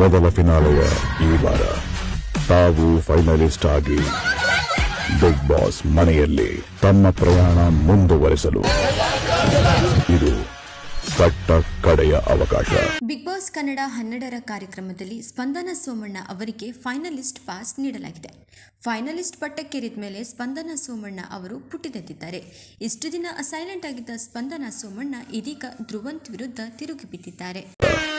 ಮೊದಲ ಫಿನಾಲೆಯ ಈ ವಾರ ತಾವು ಫೈನಲಿಸ್ಟ್ ಆಗಿ ಬಿಗ್ ಬಾಸ್ ಮನೆಯಲ್ಲಿ ತಮ್ಮ ಪ್ರಯಾಣ ಮುಂದುವರೆಸಲು. ಇದು ಕಡೆಯ ಅವಕಾಶ. ಬಿಗ್ ಬಾಸ್ ಕನ್ನಡ ಹನ್ನೆರಡರ ಕಾರ್ಯಕ್ರಮದಲ್ಲಿ ಸ್ಪಂದನ ಸೋಮಣ್ಣ ಅವರಿಗೆ ಫೈನಲಿಸ್ಟ್ ಪಾಸ್ ನೀಡಲಾಗಿದೆ. ಫೈನಲಿಸ್ಟ್ ಪಟ್ಟಕ್ಕೇರಿದ ಮೇಲೆ ಸ್ಪಂದನ ಸೋಮಣ್ಣ ಅವರು ಪುಟಿದೆದ್ದಿದ್ದಾರೆ. ಇಷ್ಟು ದಿನ ಸೈಲೆಂಟ್ ಆಗಿದ್ದ ಸ್ಪಂದನ ಸೋಮಣ್ಣ ಇದೀಗ ಧ್ರುವಂತ್ ವಿರುದ್ಧ ತಿರುಗಿ ಬಿದ್ದಿದ್ದಾರೆ.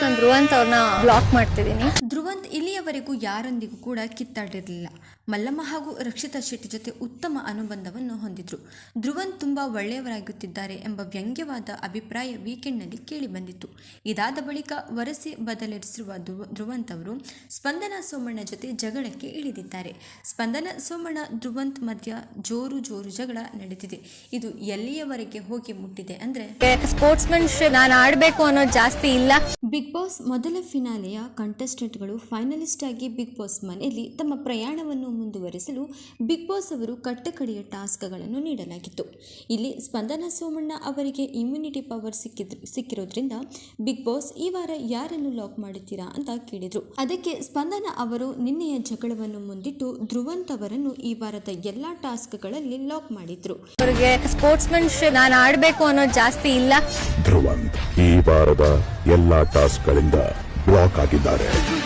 ನಾನು ಧ್ರುವಂತ್ ಅವ್ರನ್ನ ಬ್ಲಾಕ್ ಮಾಡ್ತಿದ್ದೀನಿ. ಧ್ರುವಂತ್ ಇಲ್ಲಿಯವರೆಗೂ ಯಾರೊಂದಿಗೂ ಕೂಡ ಕಿತ್ತಾಡಿರಲಿಲ್ಲ. ಮಲ್ಲಮ್ಮ ಹಾಗೂ ರಕ್ಷಿತಾ ಶೆಟ್ಟಿ ಜೊತೆ ಉತ್ತಮ ಅನುಬಂಧವನ್ನು ಹೊಂದಿದ್ರು. ಧ್ರುವನ್ ತುಂಬಾ ಒಳ್ಳೆಯವರಾಗುತ್ತಿದ್ದಾರೆ ಎಂಬ ವ್ಯಂಗ್ಯವಾದ ಅಭಿಪ್ರಾಯ ವೀಕೆಂಡ್ನಲ್ಲಿ ಕೇಳಿಬಂದಿತ್ತು. ಇದಾದ ಬಳಿಕ ವರಸೆ ಬದಲಿಸಿರುವ ಧ್ರುವ- ಧ್ರುವಂತ್ ಅವರು ಸ್ಪಂದನ ಸೋಮಣ್ಣ ಜೊತೆ ಜಗಳಕ್ಕೆ ಇಳಿದಿದ್ದಾರೆ. ಸ್ಪಂದನ ಸೋಮಣ್ಣ ಧ್ರುವಂತ್ ಮಧ್ಯ ಜೋರು ಜೋರು ಜಗಳ ನಡೆದಿದೆ. ಇದು ಎಲ್ಲಿಯವರೆಗೆ ಹೋಗಿ ಮುಟ್ಟಿದೆ ಅಂದ್ರೆ ಸ್ಪೋರ್ಟ್ಸ್ಮನ್ಶಿಪ್ ನಾನು ಆಡಬೇಕು ಅನ್ನೋದು ಜಾಸ್ತಿ ಇಲ್ಲ. ಬಿಗ್ ಬಾಸ್ ಮೊದಲ ಫಿನಾಲೆಯ ಕಂಟೆಸ್ಟೆಂಟ್ಗಳು ಫೈನಲಿಸ್ಟ್ ಆಗಿ ಬಿಗ್ ಬಾಸ್ ಮನೆಯಲ್ಲಿ ತಮ್ಮ ಪ್ರಯಾಣವನ್ನು ಮುಂದುವರಿಸಲು ಬಿಗ್ ಬಾಸ್ ಅವರು ಕಟ್ಟಕಡೆಯ ಟಾಸ್ಕ್ಗಳನ್ನು ನೀಡಲಾಗಿತ್ತು. ಇಲ್ಲಿ ಸ್ಪಂದನ ಸೋಮಣ್ಣ ಅವರಿಗೆ ಇಮ್ಯುನಿಟಿ ಪವರ್ ಸಿಕ್ಕಿದ್ರು ಸಿಕ್ಕಿರೋದ್ರಿಂದ ಬಿಗ್ ಬಾಸ್ ಈ ವಾರ ಯಾರನ್ನು ಲಾಕ್ ಮಾಡುತ್ತೀರಾ ಅಂತ ಕೇಳಿದರು. ಅದಕ್ಕೆ ಸ್ಪಂದನ ಅವರು ನಿನ್ನೆಯ ಜಗಳವನ್ನು ಮುಂದಿಟ್ಟು ಧ್ರುವಂತ್ ಅವರನ್ನು ಈ ವಾರದ ಎಲ್ಲಾ ಟಾಸ್ಕ್ಗಳಲ್ಲಿ ಲಾಕ್ ಮಾಡಿದ್ರು. ಅವರಿಗೆ ಸ್ಪೋರ್ಟ್ಸ್ಮನ್ಶಿಪ್ ನಾನು ಆಡಬೇಕು ಅನ್ನೋದು ಜಾಸ್ತಿ ಇಲ್ಲ. ಧ್ರುವಂತ್ ಈ ವಾರದ ಎಲ್ಲಾ ಟಾಸ್ಕ್ಗಳಿಂದ ಬ್ಲಾಕ್ ಆಗಿದ್ದಾರೆ.